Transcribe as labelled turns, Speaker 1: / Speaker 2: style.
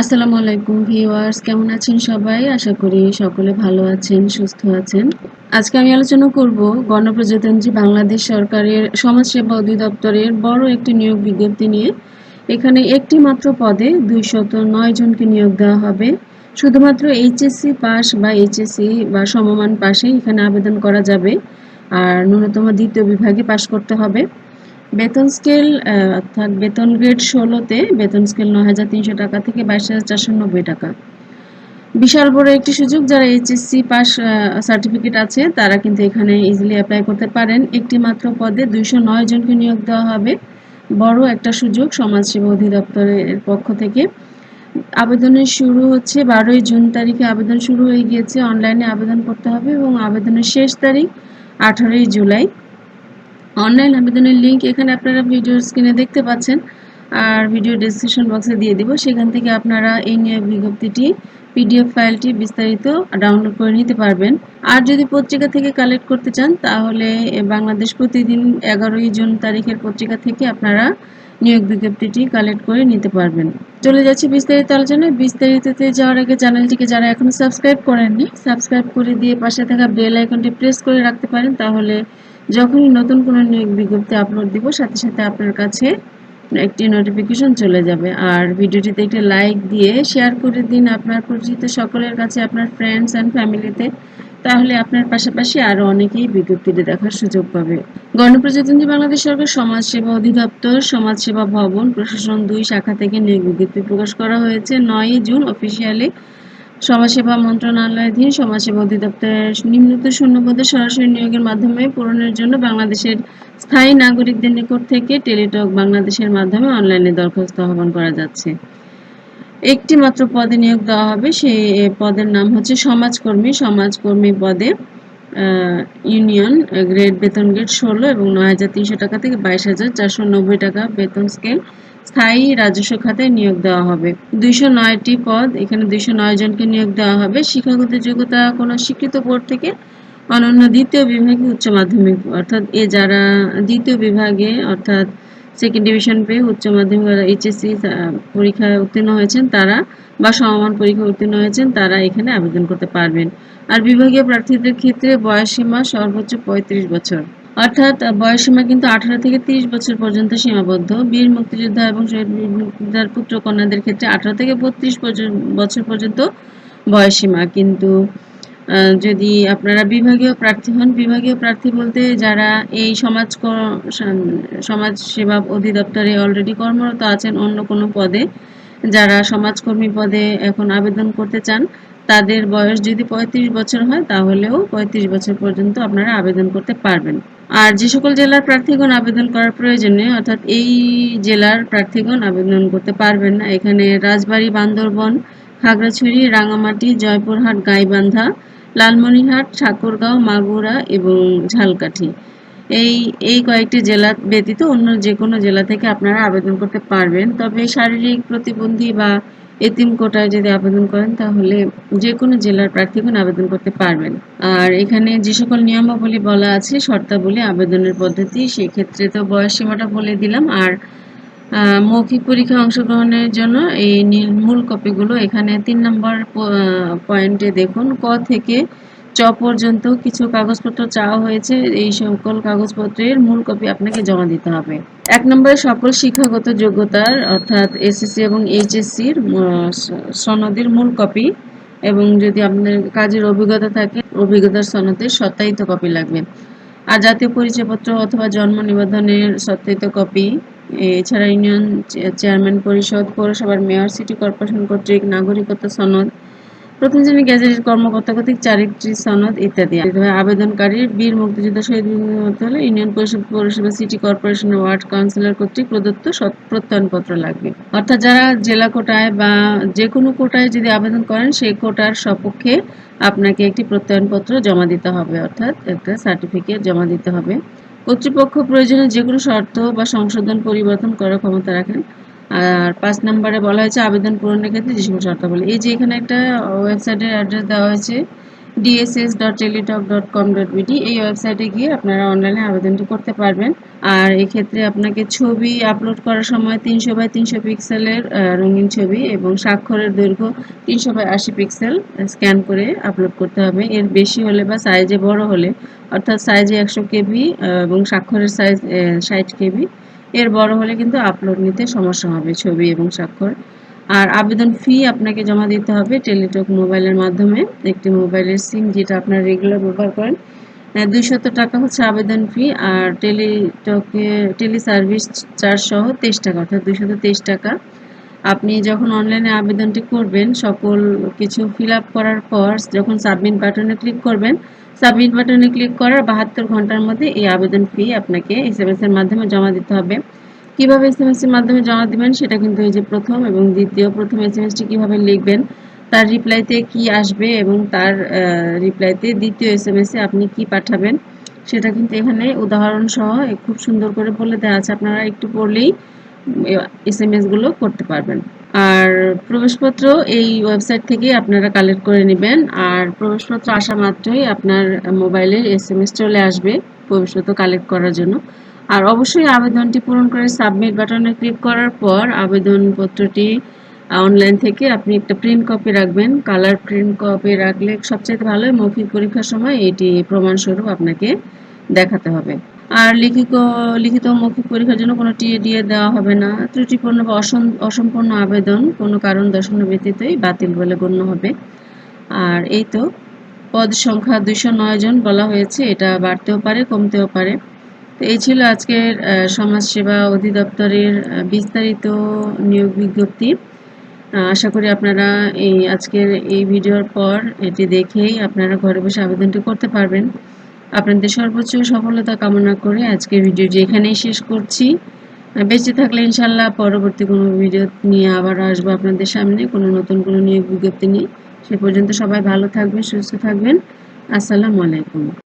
Speaker 1: আসসালামু আলাইকুম ভিউয়ার্স, কেমন আছেন সবাই? আশা করি সকলে ভালো আছেন, সুস্থ আছেন। আজকে আমি আলোচনা করব গণপ্রজাতন্ত্রী বাংলাদেশ সরকারের সমাজসেবা অধিদপ্তরের বড় একটি নিয়োগ বিজ্ঞপ্তি নিয়ে। এখানে একটি মাত্র পদে দুইশত নয় জনকে নিয়োগ দেওয়া হবে। শুধুমাত্র এইচএসসি পাস বা এইচএসসি বা সমমান পাশে এখানে আবেদন করা যাবে। আর ন্যূনতম দ্বিতীয় বিভাগে পাশ করতে হবে। বেতন স্কেল অর্থাৎ বেতন গ্রেড ষোলোতে বেতন স্কেল নয় হাজার তিনশো টাকা থেকে বাইশ হাজার চারশো নব্বই টাকা। বিশাল বড় একটি সুযোগ যারা এইচএসসি পাস সার্টিফিকেট আছে, তারা কিন্তু এখানে ইজিলি অ্যাপ্লাই করতে পারেন। একটি মাত্র পদে দুইশো নয় জনকে নিয়োগ দেওয়া হবে। বড় একটা সুযোগ সমাজসেবা অধিদপ্তরের পক্ষ থেকে। আবেদনের শুরু হচ্ছে বারোই জুন তারিখে। আবেদন শুরু হয়ে গিয়েছে। অনলাইনে আবেদন করতে হবে এবং আবেদনের শেষ তারিখ আঠারোই জুলাই। অনলাইন আবেদনের লিঙ্ক এখানে আপনারা ভিডিও স্ক্রিনে দেখতে পাচ্ছেন। আর ভিডিও ডিসক্রিপশন বক্সে দিয়ে দিব। সেখান থেকে আপনারা এই নিয়োগ বিজ্ঞপ্তিটি পিডিএফ ফাইলটি বিস্তারিত ডাউনলোড করে নিতে পারবেন। আর যদি পত্রিকা থেকে কালেক্ট করতে চান, তাহলে বাংলাদেশ প্রতিদিন এগারোই জুন তারিখের পত্রিকা থেকে আপনারা নিয়োগ বিজ্ঞপ্তিটি কালেক্ট করে নিতে পারবেন। চলে যাচ্ছে বিস্তারিত আলোচনায়। বিস্তারিততে যাওয়ার আগে চ্যানেলটিকে যারা এখনও সাবস্ক্রাইব করেননি সাবস্ক্রাইব করে দিয়ে পাশে থাকা বেল আইকনটি প্রেস করে রাখতে পারেন। তাহলে যখনই নতুন কোনো নিয়োগ বিজ্ঞপ্তি আপলোড দিব, সাথে সাথে আপনার কাছে একটি নোটিফিকেশন চলে যাবে। আর ভিডিওটিতে একটি লাইক দিয়ে শেয়ার করে দিন আপনার পরিচিত সকলের কাছে, আপনার ফ্রেন্ডস অ্যান্ড ফ্যামিলিতে তাহলে আপনার পাশাপাশি আরও অনেকেই বিজ্ঞপ্তিটি দেখার সুযোগ পাবে। গণপ্রজাতন্ত্রী বাংলাদেশ সরকার সমাজসেবা অধিদপ্তর, সমাজসেবা ভবন প্রশাসন দুই শাখা থেকে নিয়োগ বিজ্ঞপ্তি প্রকাশ করা হয়েছে। নয়ই জুন অফিসিয়ালি সমাজসেবা মন্ত্রণালয়াধীন সমাজসেবা অধিদপ্তরের নিম্নত শূন্যপদে সরাসরি নিয়োগের মাধ্যমে পূরণের জন্য বাংলাদেশের স্থায়ী নাগরিকদের নিকট থেকে টেলিটক বাংলাদেশের মাধ্যমে অনলাইনে দরখাস্ত আহ্বান করা যাচ্ছে। একটি মাত্র পদে নিয়োগ দেওয়া হবে, সেই পদের নাম হচ্ছে সমাজকর্মী। সমাজকর্মী পদে ইউনিয়ন গ্রেড বেতন গ্রেড ষোলো এবং নয় হাজার তিনশো টাকা থেকে বাইশ হাজার চারশো নব্বই টাকা বেতন স্কেল স্থায়ী রাজস্ব খাতে নিয়োগ দেওয়া হবে। দুইশো নয়টি পদ, এখানে দুইশো নয় জনকে নিয়োগ দেওয়া হবে। শিক্ষাগত যোগ্যতা কোনো স্বীকৃত বোর্ড থেকে অনন্য দ্বিতীয় বিভাগে উচ্চ মাধ্যমিক, অর্থাৎ এ যারা দ্বিতীয় বিভাগে, অর্থাৎ সেকেন্ড ডিভিশন পেয়ে উচ্চ মাধ্যমিক এইচএসসি পরীক্ষায় উত্তীর্ণ হয়েছেন তারা বা সমমান পরীক্ষা উত্তীর্ণ হয়েছেন তারা এখানে আবেদন করতে পারবেন। আর বিভাগীয় প্রার্থীদের ক্ষেত্রে বয়সসীমা সর্বোচ্চ পঁয়ত্রিশ বছর। অর্থাৎ বয়সসীমা কিন্তু আঠারো থেকে তিরিশ বছর পর্যন্ত সীমাবদ্ধ। বীর মুক্তিযোদ্ধা এবং শহীদ মুক্তিযোদ্ধার পুত্র কন্যাদের ক্ষেত্রে আঠারো থেকে বত্রিশ বছর পর্যন্ত বয়সসীমা। কিন্তু যদি আপনারা বিভাগীয় প্রার্থী হন, বিভাগীয় প্রার্থী বলতে যারা এই সমাজ সমাজ সেবা অধিদপ্তরে অলরেডি কর্মরত আছেন অন্য কোনো পদে, যারা সমাজকর্মী পদে এখন আবেদন করতে চান, তাদের বয়স যদি পঁয়ত্রিশ বছর হয়, তাহলেও পঁয়ত্রিশ বছর পর্যন্ত আপনারা আবেদন করতে পারবেন। আর যে সকল জেলার প্রার্থীগণ আবেদন করার প্রয়োজনে, অর্থাৎ এই জেলার প্রার্থীগণ আবেদন করতে পারবেন না। এখানে রাজবাড়ী, বান্দরবন খাগড়াছড়ি, রাঙামাটি, জয়পুরহাট, গাইবান্ধা, লালমনিরহাট, ঠাকুরগাঁও, মাগুরা এবং ঝালকাঠি। এই এই কয়েকটি জেলা ব্যতীত অন্য যে কোনো জেলা থেকে আপনারা আবেদন করতে পারবেন। তবে শারীরিক প্রতিবন্ধী বা এতিম কোটায় যদি আবেদন করেন, তাহলে যে কোনো জেলার প্রার্থীগণ আবেদন করতে পারবেন। আর এখানে যে সকল নিয়মাবলী বলা আছে, শর্তাবলী, আবেদনের পদ্ধতি, সেক্ষেত্রে তো বয়স সীমাটা বলে দিলাম। আর মৌখিক পরীক্ষায় অংশগ্রহণের জন্য এই মূল কপিগুলো এখানে তিন নম্বর পয়েন্টে দেখুন। ক থেকে চ পর্যন্ত কিছু কাগজপত্র চাওয়া হয়েছে। এই সকল কাগজপত্রের মূল কপি আপনাকে জমা দিতে হবে। এক নম্বরে সকল শিক্ষাগত যোগ্যতার, অর্থাৎ এসএসসি এবং এইচএসসির সনদের মূল কপি এবং যদি আপনার কাজের অভিজ্ঞতা থাকে, অভিজ্ঞতার সনদের সত্যায়িত কপি লাগবে। আর জাতীয় পরিচয়পত্র অথবা জন্ম নিবন্ধনের সত্যায়িত কপি এছাড়া ইউনিয়ন চেয়ারম্যান পরিষদ, পৌরসভার মেয়র, সিটি কর্পোরেশন কর্তৃক নাগরিকত্ব সনদ প্রথম শ্রেণি গ্যাজেটের কর্মকর্তা কর্তৃক চারিত্রিক সনদ ইত্যাদি। আবেদনকারীর বীর মুক্তিযোদ্ধা শহীদ হলে ইউনিয়ন পরিষদ, পৌরসভা, সিটি কর্পোরেশন ওয়ার্ড কাউন্সিলর কর্তৃক প্রদত্ত প্রত্যয়নপত্র লাগবে। অর্থাৎ যারা জেলা কোটায় বা যে কোনো কোটায় যদি আবেদন করেন সেই কোটার সপক্ষে আপনাকে একটি প্রত্যয়নপত্র জমা দিতে হবে। অর্থাৎ একটা সার্টিফিকেট জমা দিতে হবে। কর্তৃপক্ষ প্রয়োজনে যে কোনো শর্ত বা সংশোধন পরিবর্তন করার ক্ষমতা রাখেন। আর পাঁচ নম্বরে বলা হয়েছে, আবেদন পূরণের ক্ষেত্রে যে সকল শর্তাবলী। এই যে এখানে একটা ওয়েবসাইটের অ্যাড্রেস দেওয়া হয়েছে DSS dot Teletalk dot com dot BD এই ওয়েবসাইটে গিয়ে আপনারা অনলাইনে আবেদনটি করতে পারবেন। আর এক্ষেত্রে আপনাকে ছবি আপলোড করার সময় তিনশো বাই তিনশো পিক্সেলের রঙিন ছবি এবং স্বাক্ষরের দৈর্ঘ্য তিনশো বাই আশি পিক্সেল স্ক্যান করে আপলোড করতে হবে। এর বেশি হলে বা সাইজে বড় হলে, অর্থাৎ সাইজে একশো কেবি এবং স্বাক্ষরের সাইজ ষাট কেবি, এর বড় হলে কিন্তু আপলোড নিতে সমস্যা হবে ছবি এবং স্বাক্ষর। আর আবেদন ফি আপনাকে জমা দিতে হবে টেলিটক মোবাইলের মাধ্যমে। একটি মোবাইলের সিম যেটা আপনার রেগুলার ব্যবহার করেন। দুইশত টাকা হচ্ছে আবেদন ফি আর টেলিটকে টেলি সার্ভিস চার্জ সহ তেইশ টাকা, অর্থাৎ দুইশত তেইশ টাকা। আপনি যখন অনলাইনে আবেদনটি করবেন, সকল কিছু ফিল আপ করার পর যখন সাবমিট বাটনে ক্লিক করবেন সাবমিট বাটনে ক্লিক করার বাহাত্তর ঘণ্টার মধ্যে এই আবেদন ফি আপনাকে এস এর মাধ্যমে জমা দিতে হবে। কীভাবে এস এম এর মাধ্যমে জমা দিবেন সেটা কিন্তু এই যে প্রথম এবং দ্বিতীয় প্রথম এস এম এসটি কীভাবে লিখবেন, তার রিপ্লাইতে কি আসবে এবং তার রিপ্লাইতে দ্বিতীয় এস এম এসে আপনি কি পাঠাবেন সেটা কিন্তু এখানে উদাহরণ সহ খুব সুন্দর করে বলে দেওয়া আছে। আপনারা একটু পড়লেই এস এম এসগুলো করতে পারবেন। আর প্রবেশপত্র এই ওয়েবসাইট থেকে আপনারা কালেক্ট করে নেবেন। আর প্রবেশপত্র আসা মাত্রই আপনার মোবাইলে এস এম এস চলে আসবে প্রবেশপত্র কালেক্ট করার জন্য। আর অবশ্যই আবেদনটি পূরণ করে সাবমিট বাটনে ক্লিক করার পর আবেদনপত্রটি অনলাইন থেকে আপনি একটা প্রিন্ট কপি রাখবেন। কালার প্রিন্ট কপি রাখলে সবচেয়ে ভালো মৌখিক পরীক্ষার সময় এটি প্রমাণস্বরূপ আপনাকে দেখাতে হবে। আর লিখিত লিখিত মৌখিক পরীক্ষার জন্য কোনো টিএডিএ দেওয়া হবে না। ত্রুটিপূর্ণ বা অসম্পূর্ণ আবেদন কোনো কারণ দর্শানো ব্যতীতই বাতিল বলে গণ্য হবে। আর এই তো, পদ সংখ্যা দুইশো নয় জন বলা হয়েছে, এটা বাড়তেও পারে, কমতেও পারে। তো এই ছিল আজকের সমাজসেবা অধিদপ্তরের বিস্তারিত নিয়োগ বিজ্ঞপ্তি। আশা করি আপনারা এই আজকের এই ভিডিওর পর এটি দেখেই আপনারা ঘরে বসে আবেদনটি করতে পারবেন। আপনাদের সর্বোচ্চ সফলতা কামনা করে আজকের ভিডিওটি এখানেই শেষ করছি। বেঁচে থাকলে ইনশাল্লাহ পরবর্তী কোনো ভিডিও নিয়ে আবার আসব আপনাদের সামনে, কোনো নতুন কোনো নিয়োগ বিজ্ঞপ্তি নিয়ে। সে পর্যন্ত সবাই ভালো থাকবেন, সুস্থ থাকবেন। আসসালামু আলাইকুম।